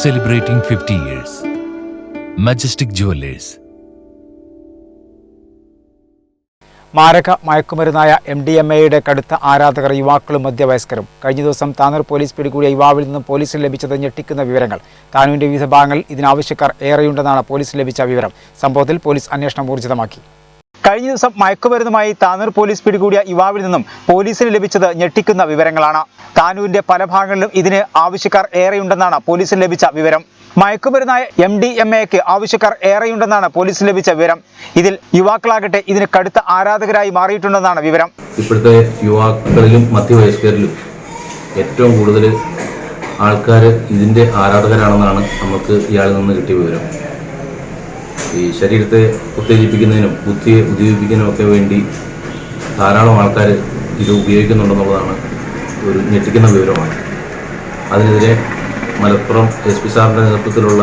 celebrating 50 years. Majestic Jewelers. മാരക മയക്കുമരുന്നായ M D M എയുടെ കടുത്ത ആരാധകർ യുവാക്കളും മധ്യവയസ്കരും കഴിഞ്ഞ ദിവസം താനൂർ പോലീസ് പിടികൂടിയ യുവാവിൽ നിന്നും പോലീസിന് ലഭിച്ചത് ഞെട്ടിക്കുന്ന വിവരങ്ങൾ താനൂരിന്റെ വിവിധ ഭാഗങ്ങളിൽ ഇതിനാവശ്യക്കാർ ഏറെയുണ്ടെന്നാണ് പോലീസിന് ലഭിച്ച വിവരം സംഭവത്തിൽ പോലീസ് അന്വേഷണം ഊർജിതമാക്കി കഴിഞ്ഞ ദിവസം മയക്കുമരുന്നുമായി താനൂർ പോലീസ് പിടികൂടിയ യുവാവിൽ നിന്നും പോലീസിന് ലഭിച്ചത് ഞെട്ടിക്കുന്ന വിവരങ്ങളാണ്. താനൂരിന്റെ പല ഭാഗങ്ങളിലും ഇതിന് ആവശ്യക്കാർ ഏറെയുണ്ടെന്നാണ് പോലീസിന് ലഭിച്ച വിവരം. മയക്കുമരുന്നായ എം ഡി എം എക്ക് ആവശ്യക്കാർ ഏറെയുണ്ടെന്നാണ് പോലീസിന് ലഭിച്ച വിവരം. ഇതിൽ യുവാക്കളാകട്ടെ ഇതിന് കടുത്ത ആരാധകരായി മാറിയിട്ടുണ്ടെന്നാണ് വിവരം. ഇപ്പോഴത്തെ യുവാക്കളിലും മധ്യവയസ്കരിലും ഏറ്റവും കൂടുതൽ ആൾക്കാർ ഇതിന്റെ ആരാധകരാണെന്നാണ് നമുക്ക് ഇയാളിൽ നിന്ന് കിട്ടിയ വിവരം. ഈ ശരീരത്തെ ഉത്തേജിപ്പിക്കുന്നതിനും ബുദ്ധിയെ ഉദ്ദീപിപ്പിക്കുന്നതിനും ഒക്കെ വേണ്ടി ധാരാളം ആൾക്കാർ ഇത് ഉപയോഗിക്കുന്നുണ്ടെന്നുള്ളതാണ് ഒരു ഞെട്ടിക്കുന്ന വിവരമാണ്. അതിനെതിരെ മലപ്പുറം എസ് പി സാറിന്റെ നേതൃത്വത്തിലുള്ള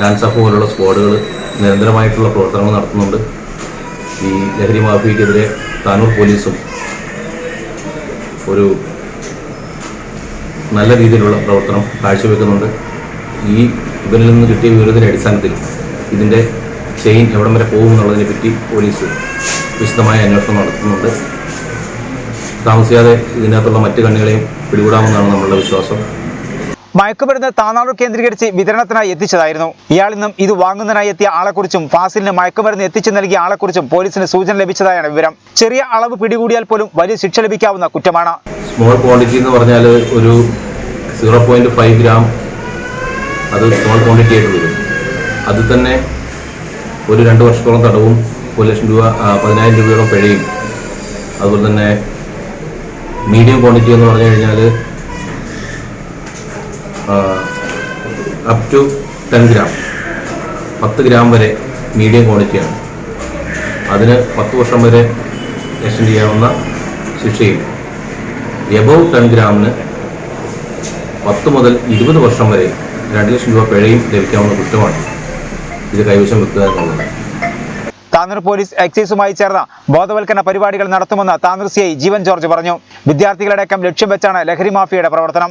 ഡാൻസ് അപ്പ് പോലുള്ള സ്ക്വാഡുകൾ നിരന്തരമായിട്ടുള്ള പ്രവർത്തനങ്ങൾ നടത്തുന്നുണ്ട്. ഈ ലഹരി മാഫിയക്കെതിരെ താനൂർ പോലീസും ഒരു നല്ല രീതിയിലുള്ള പ്രവർത്തനം കാഴ്ചവെക്കുന്നുണ്ട്. ഈ ഇവരിൽ നിന്ന് കിട്ടിയ വിവരത്തിന്റെ അടിസ്ഥാനത്തിൽ ഇതിന്റെ ചെയിൻ എവിടം വരെ പോകും എന്നുള്ളതിനെ പറ്റി പോലീസ് വിശദമായ അന്വേഷണം നടത്തുന്നുണ്ട്. താമസിയാതെ ഇതിനകത്തുള്ള മറ്റ് കണ്ണികളെയും പിടികൂടാമെന്നാണ് നമ്മളുടെ വിശ്വാസം. മയക്കുമരുന്ന് താനാളൂർ കേന്ദ്രീകരിച്ച് വിതരണത്തിനായി എത്തിച്ചതായിരുന്നു. ഇയാൾ നിന്നും ഇത് വാങ്ങുന്നതിനായി എത്തിയ ആളെക്കുറിച്ചും ഫാസിലിന് മയക്കുമരുന്ന് എത്തിച്ചു നൽകിയ ആളെക്കുറിച്ചും പോലീസിന് സൂചന ലഭിച്ചതായാണ് വിവരം. ചെറിയ അളവ് പിടികൂടിയാൽ പോലും വലിയ ശിക്ഷ ലഭിക്കാവുന്ന കുറ്റമാണ്. സ്മോൾ ക്വാണ്ടിറ്റി എന്ന് പറഞ്ഞാൽ ഒരു സീറോ പോയിന്റ് ഫൈവ് ഗ്രാം അത് സ്മോൾ ക്വാണ്ടിറ്റി ആയിട്ട് വരും. അത് തന്നെ ഒരു രണ്ട് വർഷത്തോളം തടവും ഒരു ലക്ഷം രൂപ പതിനായിരം രൂപയോളം പിഴയും. അതുപോലെ തന്നെ മീഡിയം ക്വാണ്ടിറ്റി എന്ന് പറഞ്ഞു കഴിഞ്ഞാൽ അപ് ടു ടെൻ ഗ്രാം പത്ത് ഗ്രാം വരെ മീഡിയം ക്വാണ്ടിറ്റിയാണ് അതിന് പത്ത് വർഷം വരെ എക്സ്റ്റെൻഡ് ചെയ്യാവുന്ന ശിക്ഷയും. എബവ് ടെൻ ഗ്രാമിന് പത്ത് മുതൽ ഇരുപത് വർഷം വരെ രണ്ട് ലക്ഷം രൂപ പിഴയും ലഭിക്കാവുന്ന കുറ്റമാണ്. ഇത് കൈവശം വെക്കുക താനൂർ പോലീസ് എക്സൈസുമായി ചേർന്ന ബോധവൽക്കരണ പരിപാടികൾ നടത്തുമെന്ന് താനൂർ സി ജീവൻ ജോർജ് പറഞ്ഞു. വിദ്യാർത്ഥികളടക്കം ലക്ഷ്യം വെച്ചാണ് ലഹരി മാഫിയയുടെ പ്രവർത്തനം.